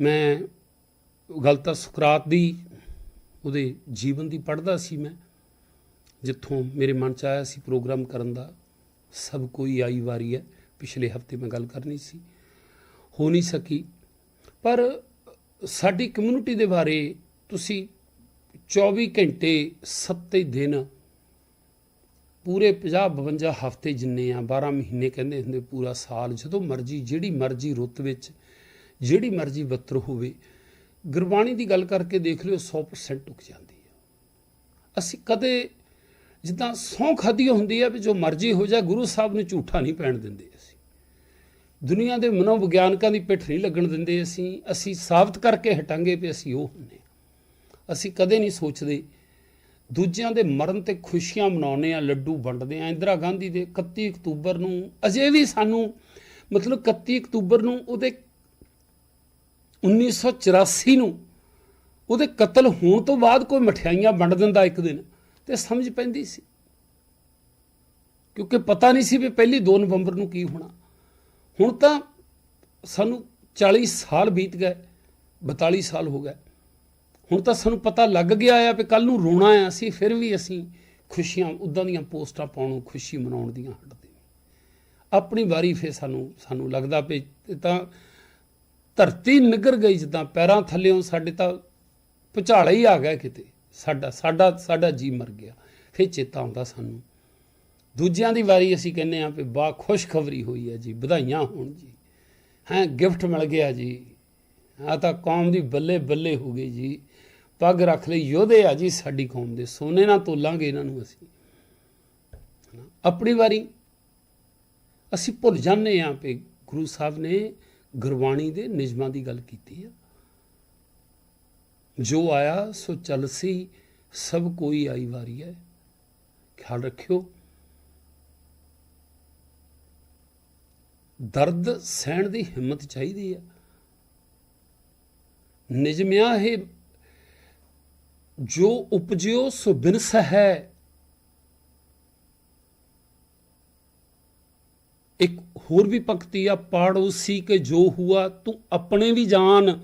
ਮੈਂ ਗੱਲ ਤਾਂ ਸੁਕਰਾਤ ਦੀ, ਉਹਦੇ ਜੀਵਨ ਦੀ ਪੜ੍ਹਦਾ ਸੀ ਮੈਂ, ਜਿੱਥੋਂ ਮੇਰੇ ਮਨ ਚ ਆਇਆ ਸੀ ਪ੍ਰੋਗਰਾਮ ਕਰਨ ਦਾ। ਸਭ ਕੋਈ ਆਈ ਵਾਰੀ ਹੈ, ਪਿਛਲੇ ਹਫ਼ਤੇ ਮੈਂ ਗੱਲ ਕਰਨੀ ਸੀ। ਹੋ ਨਹੀਂ ਸਕੀ। ਪਰ ਸਾਡੀ ਕਮਿਊਨਿਟੀ ਦੇ ਬਾਰੇ ਤੁਸੀਂ 24 ਘੰਟੇ 7 ਦਿਨ ਪੂਰੇ 50 52 ਹਫ਼ਤੇ ਜਿੰਨੇ ਆ 12 ਮਹੀਨੇ ਕਹਿੰਦੇ ਹੁੰਦੇ, ਪੂਰਾ ਸਾਲ, ਜਦੋਂ ਮਰਜ਼ੀ, ਜਿਹੜੀ ਮਰਜ਼ੀ ਰੁੱਤ ਵਿੱਚ ਜਿਹੜੀ ਮਰਜ਼ੀ ਬੱਤਰ ਹੋਵੇ, ਗੁਰਬਾਣੀ ਦੀ ਗੱਲ ਕਰਕੇ ਦੇਖ ਲਿਓ 100% ਟੁੱਕ ਜਾਂਦੀ ਹੈ। ਅਸੀਂ ਕਦੇ ਜਿੱਦਾਂ ਸੌਂ ਖਾਦੀ ਹੁੰਦੀ ਹੈ ਵੀ ਜੋ ਮਰਜ਼ੀ ਹੋ ਜਾ ਗੁਰੂ ਸਾਹਿਬ ਨੂੰ ਝੂਠਾ ਨਹੀਂ ਪੈਣ ਦਿੰਦੇ ਅਸੀਂ। ਦੁਨੀਆ ਦੇ ਮਨੋਵਿਗਿਆਨਕਾਂ ਦੀ ਪਿੱਠ ਨਹੀਂ ਲੱਗਣ ਦਿੰਦੇ ਅਸੀਂ ਅਸੀਂ ਸਾਬਤ ਕਰਕੇ ਹਟਾਂਗੇ ਵੀ ਅਸੀਂ ਉਹ ਹੁੰਨੇ ਅਸੀਂ ਕਦੇ ਨਹੀਂ ਸੋਚਦੇ, ਦੂਜਿਆਂ ਦੇ ਮਰਨ ਤੇ ਖੁਸ਼ੀਆਂ ਮਨਾਉਂਦੇ ਆ ਲੱਡੂ ਵੰਡਦੇ ਆ ਇੰਦਰਾ ਗਾਂਧੀ ਦੇ 31 ਅਕਤੂਬਰ ਨੂੰ ਅਜੇ ਵੀ ਸਾਨੂੰ, ਮਤਲਬ 31 ਅਕਤੂਬਰ ਨੂੰ ਉਹਦੇ 1984 ਨੂੰ ਉਹਦੇ ਕਤਲ ਹੋਣ ਤੋਂ ਬਾਅਦ ਕੋਈ ਮਠਿਆਈਆਂ ਵੰਡ ਦਿੰਦਾ ਇੱਕ ਦਿਨ, ਤੇ ਸਮਝ ਪੈਂਦੀ ਸੀ। ਕਿਉਂਕਿ ਪਤਾ ਨਹੀਂ ਸੀ ਵੀ ਪਹਿਲੀ 2 ਨਵੰਬਰ ਨੂੰ ਕੀ ਹੋਣਾ। ਹੁਣ ਤਾਂ ਸਾਨੂੰ 40 ਸਾਲ ਬੀਤ ਗਏ 42 ਸਾਲ ਹੋ ਗਏ। ਹੁਣ ਤਾਂ ਸਾਨੂੰ ਪਤਾ ਲੱਗ ਗਿਆ ਆ ਵੀ ਕੱਲ ਨੂੰ ਰੋਣਾ ਆ ਅਸੀਂ, ਫਿਰ ਵੀ ਅਸੀਂ ਖੁਸ਼ੀਆਂ, ਉਦਾਂ ਦੀਆਂ ਪੋਸਟਾਂ ਪਾਉਣੋਂ ਖੁਸ਼ੀ ਮਨਾਉਣ ਦੀਆਂ ਹਟਦੇ। ਆਪਣੀ ਵਾਰੀ ਫੇ ਸਾਨੂੰ ਸਾਨੂੰ ਲੱਗਦਾ ਵੀ ਤਾਂ ਧਰਤੀ ਨਿਗਰ ਗਈ ਜਿੱਦਾਂ ਪੈਰਾਂ ਥੱਲੇੋਂ ਸਾਡੇ ਤਾਂ ਭੁਚਾਲਾ ਹੀ ਆ ਗਿਆ ਕਿਤੇ। ਸਾਡਾ ਸਾਡਾ ਸਾਡਾ ਜੀ ਮਰ ਗਿਆ। ਫੇ ਚੇਤਾ ਆਉਂਦਾ ਸਾਨੂੰ। ਦੂਜਿਆਂ ਦੀ ਵਾਰੀ ਅਸੀਂ ਕਹਿੰਦੇ ਆ ਵੀ ਬਾ ਖੁਸ਼ਖਬਰੀ ਹੋਈ ਹੈ ਜੀ, ਵਧਾਈਆਂ ਹੋਣ ਜੀ। ਹੈ, ਗਿਫਟ ਮਿਲ ਗਿਆ ਜੀ। ਆ ਤਾਂ ਕੌਮ ਦੀ ਬੱਲੇ ਬੱਲੇ ਹੋ ਗਈ ਜੀ। ਪੱਗ ਰੱਖ ਲਈ, ਯੋਧੇ ਆ ਜੀ ਸਾਡੀ ਕੌਮ ਦੇ। ਸੋਨੇ ਨਾਲ ਤੋਲਾਂਗੇ ਇਹਨਾਂ ਨੂੰ ਅਸੀਂ। ਹਨਾ। ਆਪਣੀ ਵਾਰੀ ਅਸੀਂ ਭੁੱਲ ਜਾਂਦੇ ਆ ਵੀ ਗੁਰੂ ਸਾਹਿਬ ਨੇ ਗੁਰਬਾਣੀ ਦੇ ਨਿਯਮਾਂ ਦੀ ਗੱਲ ਕੀਤੀ ਆ। ਜੋ ਆਇਆ, ਸੋ ਚਲਸੀ ਸਭ ਕੋਈ ਆਈ ਵਾਰੀ ਹੈ। ਖਿਆਲ ਰੱਖਿਓ। ਦਰਦ ਸਹਿਣ ਦੀ ਹਿੰਮਤ ਚਾਹੀਦੀ ਆ। ਨਿਜਮਿਆ ਇਹ, ਜੋ ਉਪਜਿਓ, ਸੋ ਬਿਨਸ ਹੈ ਇੱਕ ਹੋਰ ਵੀ ਪੰਕਤੀ ਆ ਪਾੜੋਸੀ ਕੇ ਜੋ ਹੁਆ, ਤੂੰ ਆਪਣੇ ਵੀ ਜਾਨ।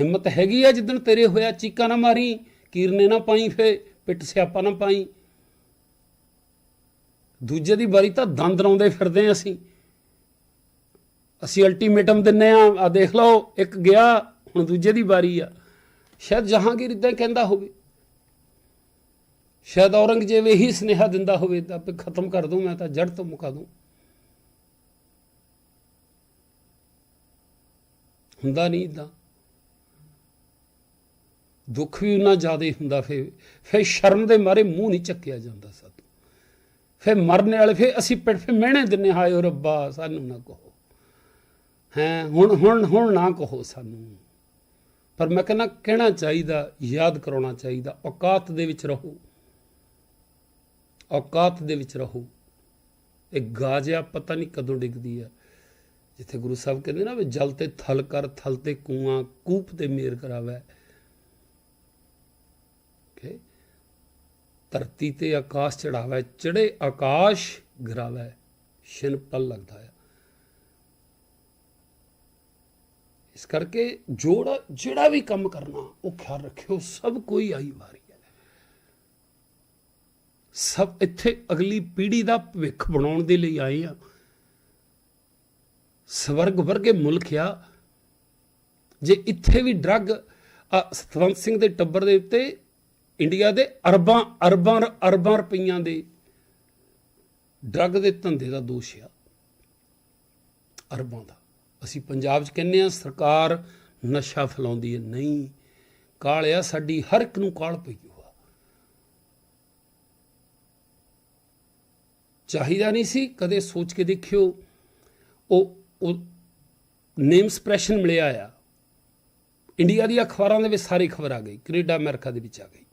ਹਿੰਮਤ ਹੈਗੀ ਆ ਜਿੱਦਣ ਤੇਰੇ ਹੋਇਆ, ਚੀਕਾਂ ਨਾ ਮਾਰੀ, ਕੀਰਨੇ ਨਾ ਪਾਈ ਫੇ ਪਿੱਟ ਸਿਆਪਾ ਨਾ ਪਾਈ। ਦੂਜੇ ਦੀ ਵਾਰੀ ਤਾਂ ਦੰਦ ਲਾਉਂਦੇ ਫਿਰਦੇ ਅਸੀਂ। ਅਸੀਂ ਅਲਟੀਮੇਟਮ ਦਿੰਨੇ ਆ ਆ ਦੇਖ ਲਓ, ਇੱਕ ਗਿਆ, ਹੁਣ ਦੂਜੇ ਦੀ ਵਾਰੀ ਆ। ਸ਼ਾਇਦ ਜਹਾਂਗੀਰ ਇਦਾਂ ਕਹਿੰਦਾ ਹੋਵੇ। ਸ਼ਾਇਦ ਔਰੰਗਜ਼ੇਬ ਇਹੀ ਸੁਨੇਹਾ ਦਿੰਦਾ ਹੋਵੇ ਤਾਂ ਖਤਮ ਕਰ ਦੂੰ, ਮੈਂ ਤਾਂ ਜੜ ਤੋਂ ਮੁਕਾ ਦੂੰ। ਹੁੰਦਾ ਨਹੀਂ ਇਦਾਂ ਦੁੱਖ ਵੀ ਉਹਨਾਂ ਜ਼ਿਆਦਾ ਹੁੰਦਾ ਫੇ ਫੇ ਸ਼ਰਮ ਦੇ ਮਾਰੇ ਮੂੰਹ ਨਹੀਂ ਚੱਕਿਆ ਜਾਂਦਾ ਸਾਤੋਂ। ਫੇ ਮਰਨੇ ਵਾਲੇ ਫੇ ਅਸੀਂ ਪਿੱਠ ਫੇ ਮਿਹਣੇ ਦਿੰਨੇ, ਹਾਏ ਓ ਰੱਬਾ, ਸਾਨੂੰ ਨਾ ਕਹੋ। ਹੈ, ਹੁਣ ਹੁਣ ਹੁਣ ਨਾ ਕਹੋ ਸਾਨੂੰ। ਪਰ ਮੈਂ ਕਹਿੰਦਾ, ਕਹਿਣਾ ਚਾਹੀਦਾ, ਯਾਦ ਕਰਾਉਣਾ ਚਾਹੀਦਾ, ਔਕਾਤ ਦੇ ਵਿੱਚ ਰਹੋ। ਔਕਾਤ ਦੇ ਵਿੱਚ ਰਹੋ। ਇਹ ਗਾਜਿਆ ਪਤਾ ਨਹੀਂ ਕਦੋਂ ਡਿੱਗਦੀ ਆ। ਜਿੱਥੇ ਗੁਰੂ ਸਾਹਿਬ ਕਹਿੰਦੇ ਨਾ ਵੀ ਜਲ ਤੇ ਥਲ ਕਰ, ਥਲ ਤੇ ਕੂਆਂ, ਕੂਪ ਤੇ ਮੇਰ ਕਰਾਵੇ। ਕਿ ਧਰਤੀ ਤੇ ਆਕਾਸ਼ ਚੜਾਵੇ ਚੜੇ ਆਕਾਸ਼ ਗਰਾਵੇ ਛਿਨ ਪਲ ਲੱਗਦਾ ਹੈ ਇਸ ਕਰਕੇ ਜੋੜਾ, ਜਿਹੜਾ ਵੀ ਕੰਮ ਕਰਨਾ, ਉਹ ਖਿਆਲ ਰੱਖਿਓ, ਸਭ ਕੋਈ ਆਈ ਵਾਰੀ ਹੈ। ਸਭ ਇੱਥੇ ਅਗਲੀ ਪੀੜ੍ਹੀ ਦਾ ਭਵਿੱਖ ਬਣਾਉਣ ਦੇ ਲਈ ਆਏ ਆ। ਸਵਰਗ ਵਰਗੇ ਮੁਲਕ ਆ। ਜੇ ਇੱਥੇ ਵੀ ਡਰੱਗ ਸਤਵੰਤ ਸਿੰਘ ਦੇ ਟੱਬਰ ਦੇ ਉੱਤੇ, ਇੰਡੀਆ ਦੇ ਅਰਬਾਂ ਅਰਬਾਂ ਅਰਬਾਂ ਰੁਪਈਆਂ ਦੇ ਡਰੱਗ ਦੇ ਧੰਦੇ ਦਾ ਦੋਸ਼ ਆ। ਅਰਬਾਂ ਦਾ। ਅਸੀਂ ਪੰਜਾਬ 'ਚ ਕਹਿੰਦੇ ਆ ਸਰਕਾਰ ਨਸ਼ਾ ਫੈਲਾਉਂਦੀ ਹੈ। ਨਹੀਂ ਕਾਲਿਆ ਸਾਡੀ ਹਰ ਇੱਕ ਨੂੰ ਕਾਲ ਪਈ ਹੋਆ। ਚਾਹੀਦਾ ਨਹੀਂ ਸੀ, ਕਦੇ ਸੋਚ ਕੇ ਦੇਖਿਓ, ਉਹ ਉਹ ਨੇਮ ਸਪਰੈਸ਼ਨ ਮਿਲਿਆ ਆ। ਇੰਡੀਆ ਦੀ ਅਖਬਾਰਾਂ ਦੇ ਵਿੱਚ ਸਾਰੀ ਖਬਰ ਆ ਗਈ, ਕੈਨੇਡਾ, ਅਮਰੀਕਾ ਦੇ ਵਿੱਚ ਆ ਗਈ।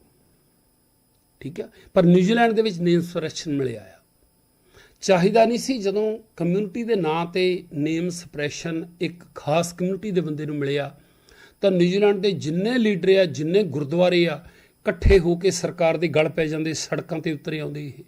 ਠੀਕ ਹੈ ਪਰ ਨਿਊਜ਼ੀਲੈਂਡ ਦੇ ਵਿੱਚ ਨੇਮ ਸਪਰੈਸ਼ਨ ਮਿਲਿਆ ਆ। ਚਾਹੀਦਾ ਨਹੀਂ ਸੀ ਜਦੋਂ ਕਮਿਊਨਿਟੀ ਦੇ ਨਾਂ ਤੇ ਨੇਮ ਸਪਰੈਸ਼ਨ ਇੱਕ ਖਾਸ ਕਮਿਊਨਿਟੀ ਦੇ ਬੰਦੇ ਨੂੰ ਮਿਲਿਆ, ਤਾਂ ਨਿਊਜ਼ੀਲੈਂਡ ਦੇ ਜਿੰਨੇ ਲੀਡਰ ਆ, ਜਿੰਨੇ ਗੁਰਦੁਆਰੇ ਆ, ਇਕੱਠੇ ਹੋ ਕੇ ਸਰਕਾਰ ਦੇ ਗਲ ਪੈ ਜਾਂਦੇ, ਸੜਕਾਂ ਤੇ ਉਤਰ ਆਉਂਦੇ ਇਹ।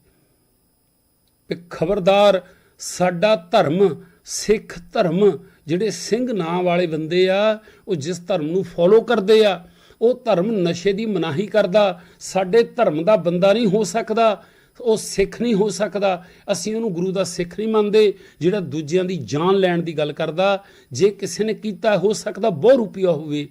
ਵੀ ਖਬਰਦਾਰ ਸਾਡਾ ਧਰਮ ਸਿੱਖ ਧਰਮ ਜਿਹੜੇ ਸਿੰਘ ਨਾਂ ਵਾਲੇ ਬੰਦੇ ਆ, ਉਹ ਜਿਸ ਧਰਮ ਨੂੰ ਫੋਲੋ ਕਰਦੇ ਆ, ਉਹ ਧਰਮ ਨਸ਼ੇ ਦੀ ਮਨਾਹੀ ਕਰਦਾ, ਸਾਡੇ ਧਰਮ ਦਾ ਬੰਦਾ ਨਹੀਂ ਹੋ ਸਕਦਾ, ਉਹ ਸਿੱਖ ਨਹੀਂ ਹੋ ਸਕਦਾ, ਅਸੀਂ ਉਹਨੂੰ ਗੁਰੂ ਦਾ ਸਿੱਖ ਨਹੀਂ ਮੰਨਦੇ, ਜਿਹੜਾ ਦੂਜਿਆਂ ਦੀ ਜਾਨ ਲੈਣ ਦੀ ਗੱਲ ਕਰਦਾ, ਜੇ ਕਿਸੇ ਨੇ ਕੀਤਾ ਹੋ ਸਕਦਾ ਬਹੁਤ ਰੁਪਿਆ ਹੋਵੇ।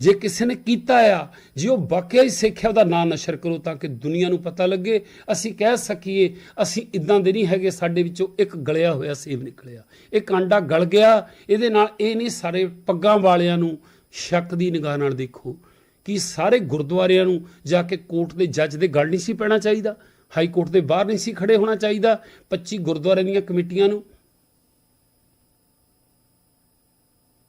ਜੇ ਕਿਸੇ ਨੇ ਕੀਤਾ ਆ, ਜੇ ਉਹ ਵਾਕਿਆ ਹੀ ਸਿੱਖਿਆ, ਉਹਦਾ ਨਾਂ ਨਸ਼ਰ ਕਰੋ ਤਾਂ ਕਿ ਦੁਨੀਆ ਨੂੰ ਪਤਾ ਲੱਗੇ। ਅਸੀਂ ਕਹਿ ਸਕੀਏ, ਅਸੀਂ ਇਦਾਂ ਦੇ ਨਹੀਂ ਹੈਗੇ, ਸਾਡੇ ਵਿੱਚੋਂ ਇੱਕ ਗਲਿਆ ਹੋਇਆ ਸੇਬ ਨਿਕਲਿਆ। ਇਹ ਕਾਂਡਾ ਗਲ ਗਿਆ, ਇਹਦੇ ਨਾਲ ਇਹ ਨਹੀਂ ਸਾਰੇ ਪੱਗਾਂ ਵਾਲਿਆਂ ਨੂੰ ਸ਼ੱਕ ਦੀ ਨਿਗਾਹ ਨਾਲ ਦੇਖੋ ਕਿ ਸਾਰੇ ਗੁਰਦੁਆਰਿਆਂ ਨੂੰ ਜਾ ਕੇ ਕੋਰਟ ਦੇ ਜੱਜ ਦੇ ਗੱਲ ਨਹੀਂ ਸੀ ਪੈਣਾ ਚਾਹੀਦਾ, ਹਾਈ ਕੋਰਟ ਦੇ ਬਾਹਰ ਨਹੀਂ ਸੀ ਖੜੇ ਹੋਣਾ ਚਾਹੀਦਾ 25 ਗੁਰਦੁਆਰਿਆਂ ਦੀਆਂ ਕਮੇਟੀਆਂ ਨੂੰ।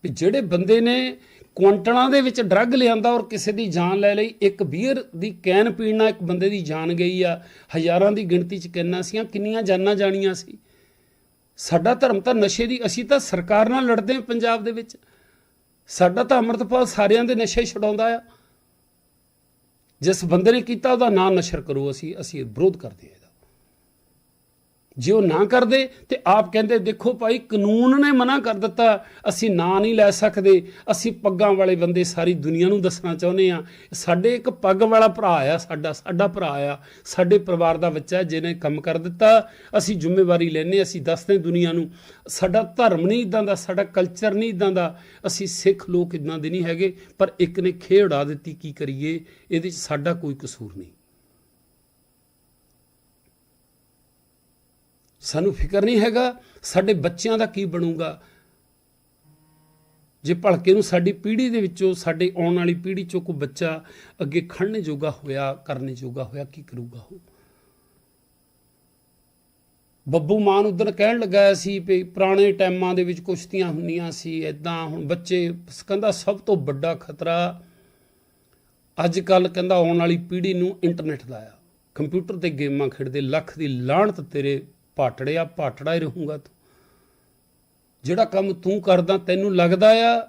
ਵੀ ਜਿਹੜੇ ਬੰਦੇ ਨੇ ਕੁਆਂਟਲਾਂ ਦੇ ਵਿੱਚ ਡਰੱਗ ਲਿਆਂਦਾ ਔਰ ਕਿਸੇ ਦੀ ਜਾਨ ਲੈ ਲਈ। ਇੱਕ ਬੀਅਰ ਦੀ ਕੈਨ ਪੀਣ ਨਾਲ ਇੱਕ ਬੰਦੇ ਦੀ ਜਾਨ ਗਈ ਆ। ਹਜ਼ਾਰਾਂ ਦੀ ਗਿਣਤੀ ਚ ਕਿੰਨਾ ਸੀਆਂ, ਕਿੰਨੀਆਂ ਜਾਨਾਂ ਜਾਣੀਆਂ ਸੀ? ਸਾਡਾ ਧਰਮ ਤਾਂ ਨਸ਼ੇ ਦੀ, ਅਸੀਂ ਤਾਂ ਸਰਕਾਰ ਨਾਲ ਲੜਦੇ ਹਾਂ ਪੰਜਾਬ ਦੇ ਵਿੱਚ। ਸਾਡਾ ਤਾਂ ਅੰਮ੍ਰਿਤਪਾਲ ਸਾਰਿਆਂ ਦੇ ਨਸ਼ੇ ਛਡਾਉਂਦਾ ਆ। ਜਿਸ ਬੰਦੇ ਨੇ ਕੀਤਾ ਉਹਦਾ ਨਾਂ ਨਸ਼ਰ ਕਰੋ, ਅਸੀਂ ਅਸੀਂ ਵਿਰੋਧ ਕਰਦੇ ਹਾਂ। ਜੇ ਉਹ ਨਾ ਕਰਦੇ ਤੇ ਆਪ ਕਹਿੰਦੇ, ਦੇਖੋ ਭਾਈ, ਕਾਨੂੰਨ ਨੇ ਮਨਾ ਕਰ ਦਿੱਤਾ। ਅਸੀਂ ਨਾਂ ਨਹੀਂ ਲੈ ਸਕਦੇ। ਅਸੀਂ ਪੱਗਾਂ ਵਾਲੇ ਬੰਦੇ ਸਾਰੀ ਦੁਨੀਆ ਨੂੰ ਦੱਸਣਾ ਚਾਹੁੰਦੇ ਆ ਸਾਡੇ ਇੱਕ ਪੱਗ ਵਾਲਾ ਭਰਾ ਆ, ਸਾਡਾ ਸਾਡਾ ਭਰਾ ਆ। ਸਾਡੇ ਪਰਿਵਾਰ ਦਾ ਬੱਚਾ ਜਿਹਨੇ ਕੰਮ ਕਰ ਦਿੱਤਾ। ਅਸੀਂ ਜ਼ਿੰਮੇਵਾਰੀ ਲੈਨੇ ਅਸੀਂ ਦੱਸਦੇ ਦੁਨੀਆ ਨੂੰ। ਸਾਡਾ ਧਰਮ ਨਹੀਂ ਇਦਾਂ ਦਾ, ਸਾਡਾ ਕਲਚਰ ਨਹੀਂ ਇਦਾਂ ਦਾ। ਅਸੀਂ ਸਿੱਖ ਲੋਕ ਇਦਾਂ ਦੇ ਨਹੀਂ ਹੈਗੇ, ਪਰ ਇੱਕ ਨੇ ਖੇ ਉਡਾ ਦਿੱਤੀ, ਕੀ ਕਰੀਏ? ਇਹਦੇ ਵਿੱਚ ਸਾਡਾ ਕੋਈ ਕਸੂਰ ਨਹੀਂ। ਸਾਨੂੰ ਫਿਕਰ ਨਹੀਂ ਹੈਗਾ ਸਾਡੇ ਬੱਚਿਆਂ ਦਾ ਕੀ ਬਣੂਗਾ। ਜੇ ਭਲਕੇ ਨੂੰ ਸਾਡੀ ਪੀੜ੍ਹੀ ਦੇ ਵਿੱਚੋਂ ਸਾਡੇ ਆਉਣ ਵਾਲੀ ਪੀੜ੍ਹੀ ਚੋਂ ਕੋਈ ਬੱਚਾ ਅੱਗੇ ਖੜਨੇ ਜੋਗਾ ਹੋਇਆ, ਕਰਨੇ ਜੋਗਾ ਹੋਇਆ, ਕੀ ਕਰੂਗਾ ਉਹ? ਬੱਬੂ ਮਾਨ ਉਧਰ ਕਹਿਣ ਲੱਗਾ ਸੀ ਵੀ ਪੁਰਾਣੇ ਟਾਈਮਾਂ ਦੇ ਵਿੱਚ ਕੁਸ਼ਤੀਆਂ ਹੁੰਦੀਆਂ ਸੀ ਐਦਾਂ ਹੁਣ ਬੱਚੇ ਕਹਿੰਦਾ ਸਭ ਤੋਂ ਵੱਡਾ ਖਤਰਾ ਅੱਜ ਕੱਲ ਕਹਿੰਦਾ ਆਉਣ ਵਾਲੀ ਪੀੜ੍ਹੀ ਨੂੰ ਇੰਟਰਨੈਟ ਦਾ ਆ। ਕੰਪਿਊਟਰ ਤੇ ਗੇਮਾਂ ਖੇਡਦੇ, ਲੱਖ ਦੀ ਲਾਹਣਤ ਤੇਰੇ ਪਾਟੜਿਆ ਪਾਟੜਾ ਹੀ ਰਹੂੰਗਾ ਤੂੰ। ਜਿਹੜਾ ਕੰਮ ਤੂੰ ਕਰਦਾ, ਤੈਨੂੰ ਲੱਗਦਾ ਆ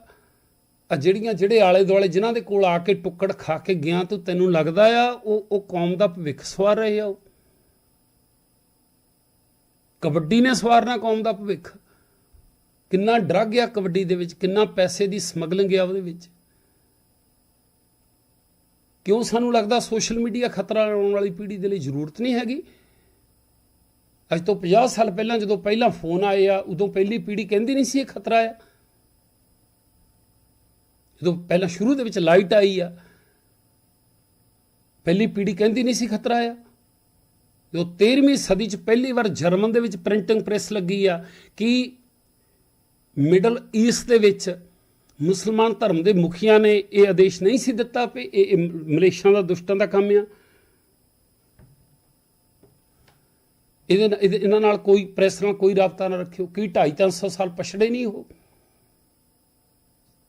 ਆ ਜਿਹੜੀਆਂ ਜਿਹੜੇ ਆਲੇ ਦੁਆਲੇ ਜਿਨ੍ਹਾਂ ਦੇ ਕੋਲ ਆ ਕੇ ਟੁੱਕੜ ਖਾ ਕੇ ਗਿਆ ਤੂੰ, ਤੈਨੂੰ ਲੱਗਦਾ ਆ, ਉਹ ਉਹ ਕੌਮ ਦਾ ਭਵਿੱਖ ਸਵਾਰ ਰਹੇ ਆ ਉਹ? ਕਬੱਡੀ ਨੇ ਸਵਾਰਨਾ ਕੌਮ ਦਾ ਭਵਿੱਖ। ਕਿੰਨਾ ਡਰੱਗ ਆ ਕਬੱਡੀ ਦੇ ਵਿੱਚ, ਕਿੰਨਾ ਪੈਸੇ ਦੀ ਸਮਗਲਿੰਗ ਆ ਉਹਦੇ ਵਿੱਚ। ਕਿਉਂ ਸਾਨੂੰ ਲੱਗਦਾ ਸੋਸ਼ਲ ਮੀਡੀਆ ਖਤਰਾ ਆਉਣ ਵਾਲੀ ਪੀੜ੍ਹੀ ਦੇ ਲਈ ਜ਼ਰੂਰਤ ਨਹੀਂ ਹੈਗੀ? ਅੱਜ ਤੋਂ 50 ਸਾਲ ਪਹਿਲਾਂ ਜਦੋਂ ਪਹਿਲਾਂ ਫੋਨ ਆਏ ਆ, ਉਦੋਂ ਪਹਿਲੀ ਪੀੜ੍ਹੀ ਕਹਿੰਦੀ ਨਹੀਂ ਸੀ ਇਹ ਖਤਰਾ ਆ। ਜਦੋਂ ਪਹਿਲਾਂ ਸ਼ੁਰੂ ਦੇ ਵਿੱਚ ਲਾਈਟ ਆਈ ਆ, ਪਹਿਲੀ ਪੀੜ੍ਹੀ ਕਹਿੰਦੀ ਨਹੀਂ ਸੀ ਖਤਰਾ ਆ। ਜੋ 13ਵੀਂ ਸਦੀ ਚ ਪਹਿਲੀ ਵਾਰ ਜਰਮਨ ਦੇ ਵਿੱਚ ਪ੍ਰਿੰਟਿੰਗ ਪ੍ਰੈਸ ਲੱਗੀ ਆ ਕਿ ਮਿਡਲ ਈਸਟ ਦੇ ਵਿੱਚ ਮੁਸਲਮਾਨ ਧਰਮ ਦੇ ਮੁਖੀਆਂ ਨੇ ਇਹ ਆਦੇਸ਼ ਨਹੀਂ ਸੀ ਦਿੱਤਾ ਕਿ ਇਹ ਮਲੇਸ਼ੀਆ ਦਾ ਦੁਸ਼ਟਾਂ ਦਾ ਕੰਮ ਆ ਇਹਦੇ ਨਾਲ- ਇਹਦੇ- ਇਹਨਾਂ ਨਾਲ ਕੋਈ ਪ੍ਰੈਸ ਨਾਲ ਕੋਈ ਰਾਬਤਾ ਨਾ ਰੱਖਿਓ। ਕੀ 2.5 300 ਸਾਲ ਪਛੜੇ ਨਹੀਂ ਹੋ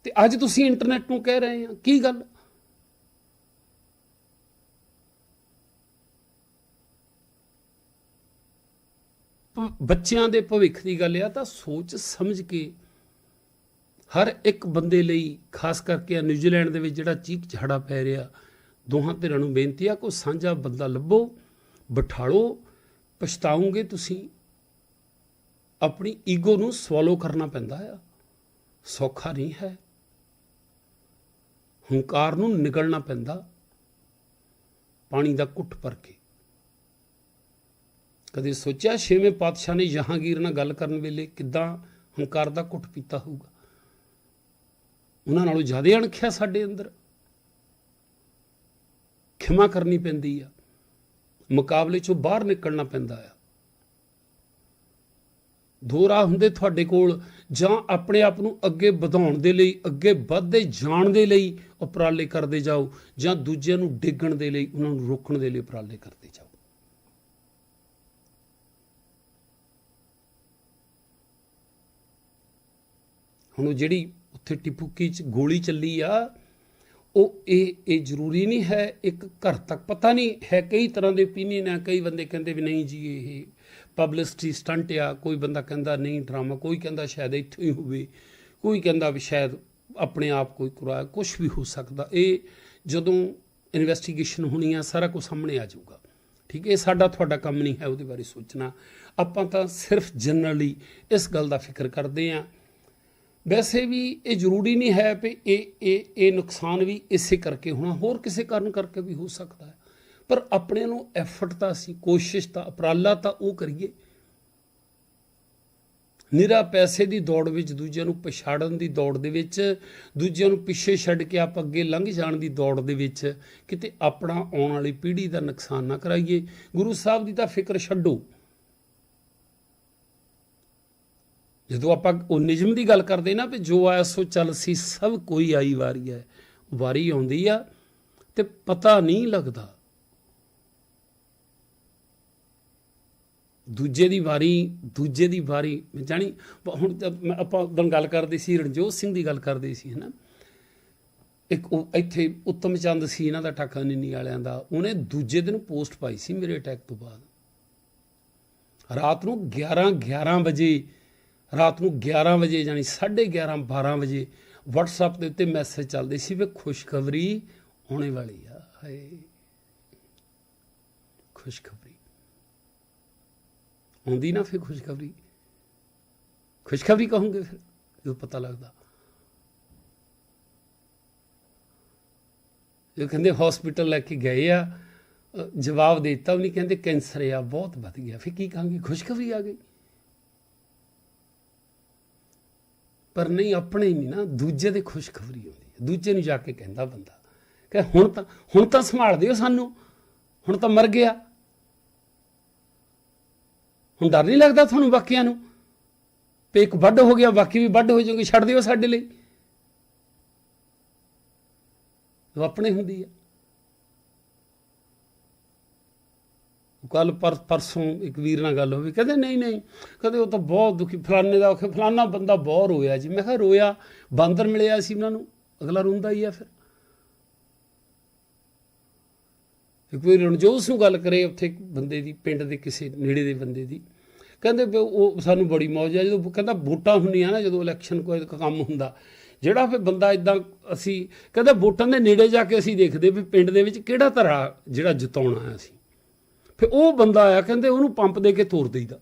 ਤੇ ਅੱਜ ਤੁਸੀਂ ਇੰਟਰਨੈਟ ਨੂੰ ਕਹਿ ਰਹੇ ਆ। ਕੀ ਗੱਲ? ਬੱਚਿਆਂ ਦੇ ਭਵਿੱਖ ਦੀ ਗੱਲ ਆ ਤਾਂ ਸੋਚ ਸਮਝ ਕੇ ਹਰ ਇੱਕ ਬੰਦੇ ਲਈ, ਖਾਸ ਕਰਕੇ ਆ ਨਿਊਜ਼ੀਲੈਂਡ ਦੇ ਵਿੱਚ ਜਿਹੜਾ ਚੀਕ ਝਾੜਾ ਪੈ ਰਿਹਾ, ਦੋਹਾਂ ਧਿਰਾਂ ਨੂੰ ਬੇਨਤੀ ਆ ਕੋਈ ਸਾਂਝਾ ਬੰਦਾ ਲੱਭੋ, ਬਿਠਾਲੋ ਪਛਤਾਉਂਗੇ ਤੁਸੀਂ? ਆਪਣੀ ਈਗੋ ਨੂੰ ਸਵਾਲੋ ਕਰਨਾ ਪੈਂਦਾ ਆ। ਸੌਖਾ ਨਹੀਂ ਹੈ। ਹੰਕਾਰ ਨੂੰ ਨਿਗਲਣਾ ਪੈਂਦਾ। ਪਾਣੀ ਦਾ ਘੁੱਟ ਭਰ ਕੇ। ਕਦੇ ਸੋਚਿਆ ਛੇਵੇਂ ਪਾਤਸ਼ਾਹ ਨੇ ਜਹਾਂਗੀਰ ਨਾਲ ਗੱਲ ਕਰਨ ਵੇਲੇ ਕਿਦਾਂ ਹੰਕਾਰ ਦਾ ਘੁੱਟ ਪੀਤਾ ਹੋਊਗਾ? ਉਹਨਾਂ ਨਾਲੋਂ ਜ਼ਿਆਦਾ ਅਣਖਿਆ ਸਾਡੇ ਅੰਦਰ। ਖਿਮਾ ਕਰਨੀ ਪੈਂਦੀ ਆ। ਮੁਕਾਬਲੇ ਚੋਂ ਬਾਹਰ ਨਿਕਲਣਾ ਪੈਂਦਾ ਆ। ਦੋ ਰਾਹ ਹੁੰਦੇ ਤੁਹਾਡੇ ਕੋਲ, ਜਾਂ ਆਪਣੇ ਆਪ ਨੂੰ ਅੱਗੇ ਵਧਾਉਣ ਦੇ ਲਈ, ਅੱਗੇ ਵੱਧਦੇ ਜਾਣ ਦੇ ਲਈ ਉਪਰਾਲੇ ਕਰਦੇ ਜਾਓ, ਜਾਂ ਦੂਜਿਆਂ ਨੂੰ ਡਿੱਗਣ ਦੇ ਲਈ, ਉਹਨਾਂ ਨੂੰ ਰੋਕਣ ਦੇ ਲਈ ਉਪਰਾਲੇ ਕਰਦੇ ਜਾਓ। ਹੁਣ ਉਹ ਜਿਹੜੀ ਉੱਥੇ ਟਿਪੂਕੀ ਚ ਗੋਲੀ ਚੱਲੀ ਆ ਉਹ ਇਹ ਇਹ ਜ਼ਰੂਰੀ ਨਹੀਂ ਹੈ, ਇੱਕ ਘਰ ਤੱਕ ਪਤਾ ਨਹੀਂ ਹੈ, ਕਈ ਤਰ੍ਹਾਂ ਦੇ ਓਪੀਨੀਅਨ ਆ, ਕਈ ਬੰਦੇ ਕਹਿੰਦੇ ਵੀ ਨਹੀਂ ਜੀ, ਇਹ ਪਬਲਿਸਿਟੀ ਸਟੰਟ ਆ, ਕੋਈ ਬੰਦਾ ਕਹਿੰਦਾ ਨਹੀਂ ਡਰਾਮਾ ਕੋਈ ਕਹਿੰਦਾ ਸ਼ਾਇਦ ਇੱਥੇ ਹੀ ਹੋਵੇ, ਕੋਈ ਕਹਿੰਦਾ ਵੀ ਸ਼ਾਇਦ ਆਪਣੇ ਆਪ ਕੋਈ ਕਰਾਇਆ ਕੁਝ ਵੀ ਹੋ ਸਕਦਾ। ਇਹ ਜਦੋਂ ਇਨਵੈਸਟੀਗੇਸ਼ਨ ਹੋਣੀ ਆ, ਸਾਰਾ ਕੁਝ ਸਾਹਮਣੇ ਆ ਜਾਊਗਾ। ਠੀਕ ਹੈ ਇਹ ਸਾਡਾ ਤੁਹਾਡਾ ਕੰਮ ਨਹੀਂ ਹੈ ਉਹਦੇ ਬਾਰੇ ਸੋਚਣਾ। ਆਪਾਂ ਤਾਂ ਸਿਰਫ ਜਨਰਲੀ ਇਸ ਗੱਲ ਦਾ ਫਿਕਰ ਕਰਦੇ ਆ ਵੈਸੇ ਵੀ ਇਹ ਜ਼ਰੂਰੀ ਨਹੀਂ ਹੈ ਕਿ ਇਹ ਇਹ ਇਹ ਨੁਕਸਾਨ ਵੀ ਇਸੇ ਕਰਕੇ ਹੋਣਾ, ਹੋਰ ਕਿਸੇ ਕਾਰਨ ਕਰਕੇ ਵੀ ਹੋ ਸਕਦਾ ਹੈ। ਪਰ ਆਪਣੇ ਨੂੰ ਐਫਰਟ ਤਾਂ ਅਸੀਂ, ਕੋਸ਼ਿਸ਼ ਤਾਂ, ਉਪਰਾਲਾ ਤਾਂ ਉਹ ਕਰੀਏ। ਨਿਰਾ ਪੈਸੇ ਦੀ ਦੌੜ ਵਿੱਚ ਦੂਜਿਆਂ ਨੂੰ ਪਛਾੜਨ ਦੀ ਦੌੜ ਦੇ ਵਿੱਚ, ਦੂਜਿਆਂ ਨੂੰ ਪਿੱਛੇ ਛੱਡ ਕੇ ਆਪ ਅੱਗੇ ਲੰਘ ਜਾਣ ਦੀ ਦੌੜ ਦੇ ਵਿੱਚ ਕਿਤੇ ਆਪਣਾ ਆਉਣ ਵਾਲੀ ਪੀੜ੍ਹੀ ਦਾ ਨੁਕਸਾਨ ਨਾ ਕਰਾਈਏ। ਗੁਰੂ ਸਾਹਿਬ ਦੀ ਤਾਂ ਫਿਕਰ ਛੱਡੋ। ਜਦੋਂ ਆਪਾਂ ਉਹ ਨਿਯਮ ਦੀ ਗੱਲ ਕਰਦੇ ਨਾ ਵੀ ਜੋ ਆਇਆ ਸੋ ਚੱਲ ਸੀ, ਸਭ ਕੋਈ ਆਈ ਵਾਰੀ ਹੈ। ਵਾਰੀ ਆਉਂਦੀ ਆ ਤੇ ਪਤਾ ਨਹੀਂ ਲੱਗਦਾ। ਦੂਜੇ ਦੀ ਵਾਰੀ, ਦੂਜੇ ਦੀ ਵਾਰੀ, ਜਾਣੀ ਹੁਣ ਆਪਾਂ ਉਦੋਂ ਗੱਲ ਕਰਦੇ ਸੀ, ਰਣਜੋਤ ਸਿੰਘ ਦੀ ਗੱਲ ਕਰਦੇ ਸੀ, ਹਨਾ। ਇੱਕ ਇੱਥੇ ਉੱਤਮ ਚੰਦ ਸੀ, ਇਹਨਾਂ ਦਾ ਠਾਕਾ ਨਿੰਨੀ ਵਾਲਿਆਂ ਦਾ, ਉਹਨੇ ਦੂਜੇ ਦਿਨ ਪੋਸਟ ਪਾਈ ਸੀ ਮੇਰੇ ਅਟੈਕ ਤੋਂ ਬਾਅਦ। ਰਾਤ ਨੂੰ 11 11 ਵਜੇ ਰਾਤ ਨੂੰ 11 ਵਜੇ ਜਾਨੀ 11:30 12 ਵਜੇ WhatsApp ਦੇ ਉੱਤੇ ਮੈਸੇਜ ਚੱਲਦੇ ਸੀ ਵੀ ਖੁਸ਼ਖਬਰੀ ਆਉਣੇ ਵਾਲੀ ਆ। ਹਾਏ, ਖੁਸ਼ਖਬਰੀ। ਹੁੰਦੀ ਨਾ ਫਿਰ ਖੁਸ਼ਖਬਰੀ। ਖੁਸ਼ਖਬਰੀ ਕਹੋਗੇ ਫਿਰ ਜੋ ਪਤਾ ਲੱਗਦਾ। ਜੋ ਕਹਿੰਦੇ ਹਸਪੀਟਲ ਲੈ ਕੇ ਗਏ ਆ ਜਵਾਬ ਦੇ ਦਿੱਤਾ ਉਹ ਨਹੀਂ ਕਹਿੰਦੇ ਕੈਂਸਰ ਆ, ਬਹੁਤ ਵੱਧ ਗਿਆ। ਫਿਰ ਕੀ ਕਹਾਂਗੇ? ਖੁਸ਼ਖਬਰੀ ਆ ਗਈ। ਪਰ ਨਹੀਂ, ਆਪਣੇ ਹੀ ਨਹੀਂ ਨਾ। ਦੂਜੇ ਦੇ ਖੁਸ਼ਖਬਰੀ ਹੁੰਦੀ ਹੈ। ਦੂਜੇ ਨੂੰ ਜਾ ਕੇ ਕਹਿੰਦਾ ਬੰਦਾ ਕਿ ਹੁਣ ਤਾਂ ਹੁਣ ਤਾਂ ਸੰਭਾਲ ਦਿਓ ਸਾਨੂੰ। ਹੁਣ ਤਾਂ ਮਰ ਗਿਆ। ਹੁਣ ਡਰ ਨਹੀਂ ਲੱਗਦਾ ਤੁਹਾਨੂੰ ਬਾਕੀਆਂ ਨੂੰ? ਵੀ ਇੱਕ ਵੱਡ ਹੋ ਗਿਆ, ਬਾਕੀ ਵੀ ਵੱਡ ਹੋ ਜਾਣਗੇ ਛੱਡ ਦਿਓ ਸਾਡੇ ਲਈ। ਉਹ ਆਪਣੇ ਹੁੰਦੀ ਹੈ। ਕੱਲ ਪਰ, ਪਰਸੋਂ ਇੱਕ ਵੀਰ ਨਾਲ ਗੱਲ ਹੋਈ, ਕਹਿੰਦੇ ਨਹੀਂ ਨਹੀਂ, ਕਹਿੰਦੇ ਉਹ ਤਾਂ ਬਹੁਤ ਦੁਖੀ, ਫਲਾਣੇ ਦਾ ਆਖੇ ਫਲਾਣਾ ਬੰਦਾ ਬਹੁਤ ਰੋਇਆ ਜੀ। ਮੈਂ ਕਿਹਾ ਰੋਇਆ, ਬਾਂਦਰ ਮਿਲਿਆ ਸੀ ਉਹਨਾਂ ਨੂੰ, ਅਗਲਾ ਰੋਂਦਾ ਹੀ ਆ ਫਿਰ। ਇੱਕ ਵਾਰੀ ਰਣਜੋਤ ਨੂੰ ਗੱਲ ਕਰੇ ਉੱਥੇ ਇੱਕ ਬੰਦੇ ਦੀ, ਪਿੰਡ ਦੇ ਕਿਸੇ ਨੇੜੇ ਦੇ ਬੰਦੇ ਦੀ। ਕਹਿੰਦੇ ਵੀ ਉਹ ਸਾਨੂੰ ਬੜੀ ਮੌਜ ਆ, ਜਦੋਂ ਕਹਿੰਦਾ ਵੋਟਾਂ ਹੁੰਦੀਆਂ ਨਾ, ਜਦੋਂ ਇਲੈਕਸ਼ਨ ਕੋਈ ਕੰਮ ਹੁੰਦਾ, ਜਿਹੜਾ ਫਿਰ ਬੰਦਾ ਇਦਾਂ ਅਸੀਂ, ਕਹਿੰਦਾ ਵੋਟਾਂ ਦੇ ਨੇੜੇ ਜਾ ਕੇ ਅਸੀਂ ਦੇਖਦੇ ਵੀ ਪਿੰਡ ਦੇ ਵਿੱਚ ਕਿਹੜਾ ਧਰਾ ਜਿਹੜਾ ਜਿਤਾਉਣਾ ਹੈ ਅਸੀਂ ਫਿਰ ਉਹ ਬੰਦਾ ਆਇਆ, ਕਹਿੰਦੇ ਉਹਨੂੰ ਪੰਪ ਦੇ ਕੇ ਤੋੜ ਦੇਈਦਾ।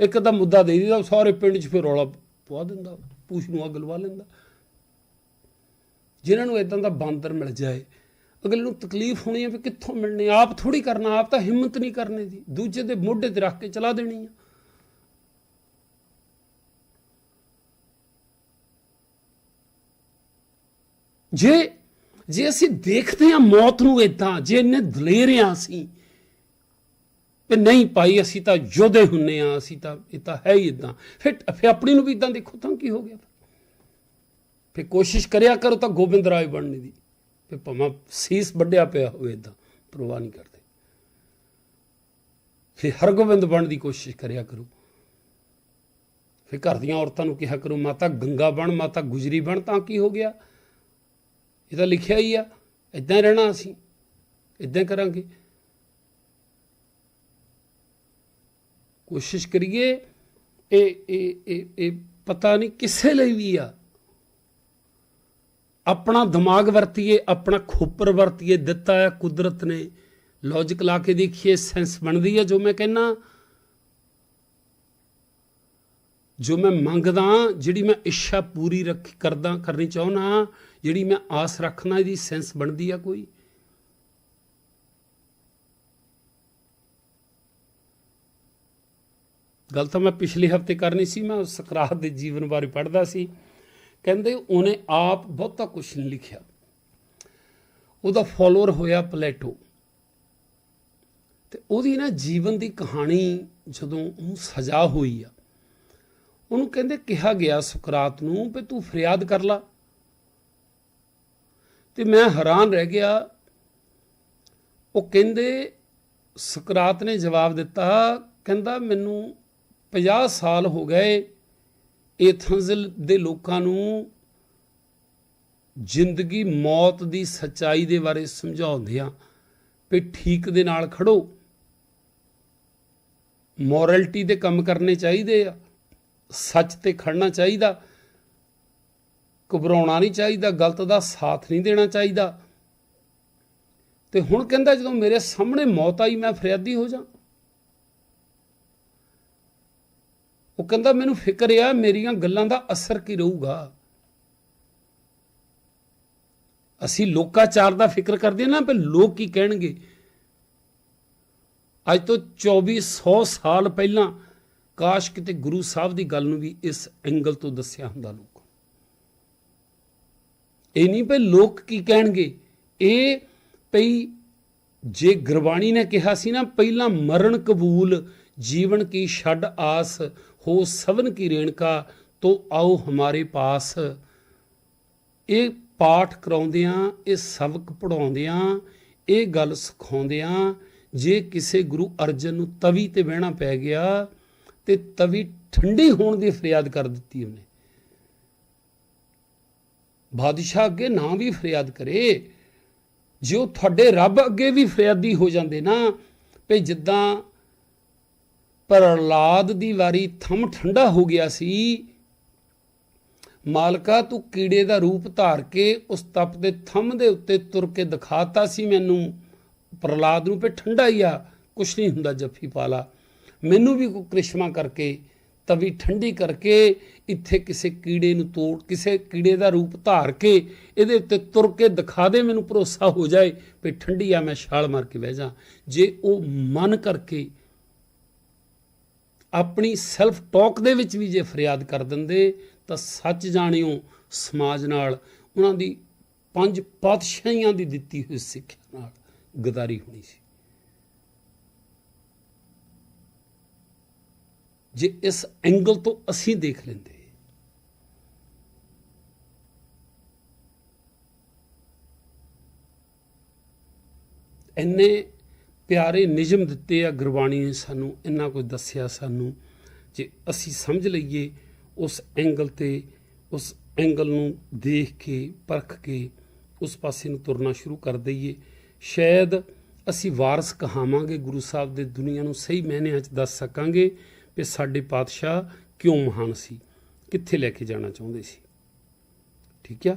ਇੱਕ ਅੱਧਾ ਮੁੱਦਾ ਦੇ ਦਿੰਦਾ ਸਾਰੇ ਪਿੰਡ 'ਚ ਫਿਰ ਰੌਲਾ ਪਵਾ ਦਿੰਦਾ, ਪੂਛ ਨੂੰ ਅੱਗ ਲਵਾ ਲੈਂਦਾ। ਜਿਨ੍ਹਾਂ ਨੂੰ ਇਦਾਂ ਦਾ ਬਾਂਦਰ ਮਿਲ ਜਾਏ, ਅਗਲੇ ਨੂੰ ਤਕਲੀਫ ਹੋਣੀ ਹੈ ਵੀ ਕਿੱਥੋਂ ਮਿਲਣੀ ਆਪ ਥੋੜੀ ਕਰਨਾ, ਆਪ ਤਾਂ ਹਿੰਮਤ ਨਹੀਂ ਕਰਨੇ ਦੀ। ਦੂਜੇ ਦੇ ਮੋਢੇ ਤੇ ਰੱਖ ਕੇ ਚਲਾ ਦੇਣੀ ਆ। ਜੇ ਜੇ ਅਸੀਂ ਦੇਖਦੇ ਹਾਂ ਮੌਤ ਨੂੰ ਇਦਾਂ ਜੇ ਇੰਨੇ ਦਲੇਰ ਆ ਅਸੀਂ ਕਿ ਨਹੀਂ ਭਾਈ, ਅਸੀਂ ਤਾਂ ਯੋਧੇ ਹੁੰਨੇ ਆ, ਅਸੀਂ ਤਾਂ, ਇਹ ਤਾਂ ਹੈ ਹੀ ਇਦਾਂ ਫਿਰ ਫਿਰ ਆਪਣੀ ਨੂੰ ਵੀ ਇਦਾਂ ਦੇਖੋ ਤਾਂ ਕੀ ਹੋ ਗਿਆ ਫਿਰ? ਕੋਸ਼ਿਸ਼ ਕਰਿਆ ਕਰੋ ਤਾਂ ਗੋਬਿੰਦ ਰਾਏ ਬਣਨੇ ਦੀ। ਫਿਰ ਭਾਵੇਂ ਸੀਸ ਵੱਡਿਆ ਪਿਆ ਹੋਵੇ ਇਦਾਂ ਪਰਵਾਹ ਨਹੀਂ ਕਰਦੇ। ਫਿਰ ਹਰਗੋਬਿੰਦ ਬਣਨ ਦੀ ਕੋਸ਼ਿਸ਼ ਕਰਿਆ ਕਰੋ। ਫਿਰ ਘਰ ਦੀਆਂ ਔਰਤਾਂ ਨੂੰ ਕਿਹਾ ਕਰੋ, ਮਾਤਾ ਗੰਗਾ ਬਣ, ਮਾਤਾ ਗੁਜਰੀ ਬਣ, ਤਾਂ ਕੀ ਹੋ ਗਿਆ? ਇਹ ਤਾਂ ਲਿਖਿਆ ਹੀ ਆ ਇਦਾਂ ਰਹਿਣਾ ਅਸੀਂ ਇਦਾਂ ਕਰਾਂਗੇ। ਕੋਸ਼ਿਸ਼ ਕਰੀਏ, ਇਹ ਇਹ ਇਹ ਇਹ ਪਤਾ ਨਹੀਂ ਕਿਸੇ ਲਈ ਵੀ ਆ। ਆਪਣਾ ਦਿਮਾਗ ਵਰਤੀਏ, ਆਪਣਾ ਖੋਪਰ ਵਰਤੀਏ, ਦਿੱਤਾ ਹੈ ਕੁਦਰਤ ਨੇ। ਲੌਜੀਕ ਲਾ ਕੇ ਦੇਖੀਏ ਸੈਂਸ ਬਣਦੀ ਹੈ ਜੋ ਮੈਂ ਕਹਿੰਨਾ ਜੋ ਮੈਂ ਮੰਗਦਾ, ਜਿਹੜੀ ਮੈਂ ਇੱਛਾ ਪੂਰੀ ਰੱਖ ਕਰਦਾ ਕਰਨੀ ਚਾਹੁੰਦਾ, ਜਿਹੜੀ ਮੈਂ ਆਸ ਰੱਖਣਾ ਇਹਦੀ ਸੈਂਸ ਬਣਦੀ ਆ ਕੋਈ? ਗੱਲ ਤਾਂ ਮੈਂ ਪਿਛਲੇ ਹਫ਼ਤੇ ਕਰਨੀ ਸੀ, ਮੈਂ ਸਕਰਾਤ ਦੇ ਜੀਵਨ ਬਾਰੇ ਪੜ੍ਹਦਾ ਸੀ। ਕਹਿੰਦੇ ਉਹਨੇ ਆਪ ਬਹੁਤਾ ਕੁਝ ਨਹੀਂ ਲਿਖਿਆ। ਉਹਦਾ ਫਾਲੋਅਰ ਹੋਇਆ ਪਲੇਟੋ। ਤੇ ਉਹਦੀ ਨਾ ਜੀਵਨ ਦੀ ਕਹਾਣੀ ਜਦੋਂ ਉਹਨੂੰ ਸਜ਼ਾ ਹੋਈ ਆ, ਉਹਨੂੰ ਕਹਿੰਦੇ ਕਿਹਾ ਗਿਆ ਸੁਕਰਾਤ ਨੂੰ ਵੀ ਤੂੰ ਫਰਿਆਦ ਕਰ ਲਾ। ਤੇ ਮੈਂ ਹੈਰਾਨ ਰਹਿ ਗਿਆ। ਉਹ ਕਹਿੰਦੇ ਸੁਕਰਾਤ ਨੇ ਜਵਾਬ ਦਿੱਤਾ, ਕਹਿੰਦਾ ਮੈਨੂੰ 50 ਸਾਲ ਹੋ ਗਏ ਐਥਨਜ਼ ਦੇ ਲੋਕਾਂ ਨੂੰ ਜ਼ਿੰਦਗੀ ਮੌਤ ਦੀ ਸਚਾਈ ਦੇ ਬਾਰੇ ਸਮਝਾਉਂਦਿਆਂ ਵੀ ਠੀਕ ਦੇ ਨਾਲ ਖੜੋ। ਮੋਰਲਟੀ ਦੇ ਕੰਮ ਕਰਨੇ ਚਾਹੀਦੇ ਆ, ਸੱਚ ਤੇ ਖੜਨਾ ਚਾਹੀਦਾ, ਘਬਰਾਉਣਾ ਨਹੀਂ ਚਾਹੀਦਾ, ਗਲਤ ਦਾ ਸਾਥ ਨਹੀਂ ਦੇਣਾ ਚਾਹੀਦਾ। ਤੇ ਹੁਣ ਕਹਿੰਦਾ ਜਦੋਂ ਮੇਰੇ ਸਾਹਮਣੇ ਮੌਤ ਆਈ, ਮੈਂ ਫਰਿਆਦੀ ਹੋ ਜਾ? ਉਹ ਕਹਿੰਦਾ, ਮੈਨੂੰ ਫਿਕਰ ਆ, ਮੇਰੀਆਂ ਗੱਲਾਂ ਦਾ ਅਸਰ ਕੀ ਰਹੂਗਾ? ਅਸੀਂ ਲੋਕਾਚਾਰ ਦਾ ਫਿਕਰ ਕਰਦੇ ਹਾਂ ਨਾ ਪਰ ਲੋਕ ਕੀ ਕਹਿਣਗੇ? ਅੱਜ ਤੋਂ 2400 ਸਾਲ ਪਹਿਲਾਂ ਕਾਸ਼ ਕਿਤੇ ਗੁਰੂ ਸਾਹਿਬ ਦੀ ਗੱਲ ਨੂੰ ਵੀ ਇਸ ਐਂਗਲ ਤੋਂ ਦੱਸਿਆ ਹੁੰਦਾ ਲੋਕ। ਇਹ ਨਹੀਂ ਪਈ ਲੋਕ ਕੀ ਕਹਿਣਗੇ। ਇਹ ਪਈ ਜੇ ਗੁਰਬਾਣੀ ਨੇ ਕਿਹਾ ਸੀ ਨਾ, ਪਹਿਲਾਂ ਮਰਨ ਕਬੂਲ, ਜੀਵਨ ਕੀ ਛੱਡ ਆਸ ਹੋ ਸਵਨ ਕੀ ਰੇਣਕਾ, ਤੋ ਆਓ ਹਮਾਰੇ ਪਾਸ। ਇਹ ਪਾਠ ਕਰਾਉਂਦਿਆਂ, ਇਹ ਸਬਕ ਪੜਾਉਂਦਿਆਂ ਇਹ ਗੱਲ ਸਿਖਾਉਂਦਿਆਂ, ਜੇ ਕਿਸੇ ਗੁਰੂ ਅਰਜਨ ਨੂੰ ਤਵੀ ਤੇ ਬਹਿਣਾ ਪੈ ਗਿਆ, ਤੇ ਤਵੀ ਠੰਡੀ ਹੋਣ ਦੀ ਫਰਿਆਦ ਕਰ ਦਿੱਤੀ ਉਹਨੇ। ਬਾਦਸ਼ਾਹ ਅੱਗੇ ਨਾ ਵੀ ਫਰਿਆਦ ਕਰੇ, ਜੇ ਉਹ ਤੁਹਾਡੇ ਰੱਬ ਅੱਗੇ ਵੀ ਫਰਿਆਦੀ ਹੋ ਜਾਂਦੇ ਨਾ, ਭਈ ਜਿੱਦਾਂ ਪ੍ਰਹਲਾਦ ਦੀ ਵਾਰੀ ਥੰਮ ਠੰਡਾ ਹੋ ਗਿਆ ਸੀ। ਮਾਲਕਾ, ਤੂੰ ਕੀੜੇ ਦਾ ਰੂਪ ਧਾਰ ਕੇ ਉਸ ਤਪ ਦੇ ਥੰਮ ਦੇ ਉੱਤੇ ਤੁਰ ਕੇ ਦਿਖਾਤਾ ਸੀ ਮੈਨੂੰ। ਪ੍ਰਹਲਾਦ ਨੂੰ ਪੇ ਠੰਡਾ ਹੀ ਆ, ਕੁਛ ਨਹੀਂ ਹੁੰਦਾ ਜੱਫੀ ਪਾਲਾ। ਮੈਨੂੰ ਵੀ ਕੋਈ ਕ੍ਰਿਸ਼ਮਾ ਕਰਕੇ, ਤਵੀ ਠੰਡੀ ਕਰਕੇ ਇੱਥੇ ਕਿਸੇ ਕੀੜੇ ਨੂੰ ਤੋੜ, ਕਿਸੇ ਕੀੜੇ ਦਾ ਰੂਪ ਧਾਰ ਕੇ ਇਹਦੇ ਉੱਤੇ ਤੁਰ ਕੇ ਦਿਖਾ ਦੇ, ਮੈਨੂੰ ਭਰੋਸਾ ਹੋ ਜਾਏ ਵੀ ਠੰਡੀ ਆ, ਮੈਂ ਛਾਲ ਮਾਰ ਕੇ ਬਹਿ ਜਾ। ਜੇ ਉਹ ਮਨ ਕਰਕੇ ਆਪਣੀ ਸੈਲਫ ਟਾਕ ਦੇ ਵਿੱਚ ਵੀ ਜੇ ਫਰਿਆਦ ਕਰ ਦਿੰਦੇ, ਤਾਂ ਸੱਚ ਜਾਣਿਓ ਸਮਾਜ ਨਾਲ ਉਹਨਾਂ ਦੀ ਪੰਜ ਪਾਤਸ਼ਾਹੀਆਂ ਦੀ ਦਿੱਤੀ ਹੋਈ ਸਿੱਖਿਆ ਨਾਲ ਗਦਾਰੀ ਹੋਣੀ ਸੀ। ਜੇ ਇਸ ਐਂਗਲ ਤੋਂ ਅਸੀਂ ਦੇਖ ਲੈਂਦੇ, ਇੰਨੇ ਪਿਆਰੇ ਨਿਯਮ ਦਿੱਤੇ ਆ ਗੁਰਬਾਣੀ ਨੇ ਸਾਨੂੰ, ਇੰਨਾ ਕੁਝ ਦੱਸਿਆ ਸਾਨੂੰ, ਜੇ ਅਸੀਂ ਸਮਝ ਲਈਏ ਉਸ ਐਂਗਲ ਤੇ, ਉਸ ਐਂਗਲ ਨੂੰ ਦੇਖ ਕੇ, ਪਰਖ ਕੇ ਉਸ ਪਾਸੇ ਨੂੰ ਤੁਰਨਾ ਸ਼ੁਰੂ ਕਰ ਦਈਏ। ਸ਼ਾਇਦ ਅਸੀਂ ਵਾਰਸ ਕਹਾਵਾਂਗੇ ਗੁਰੂ ਸਾਹਿਬ ਦੇ ਦੁਨੀਆ ਨੂੰ, ਸਹੀ ਮਾਇਨਿਆਂ 'ਚ ਦੱਸ ਸਕਾਂਗੇ ਕਿ ਸਾਡੇ ਪਾਤਸ਼ਾਹ ਕਿਉਂ ਮਹਾਨ ਸੀ, ਕਿੱਥੇ ਲੈ ਕੇ ਜਾਣਾ ਚਾਹੁੰਦੇ ਸੀ। ਠੀਕ ਆ?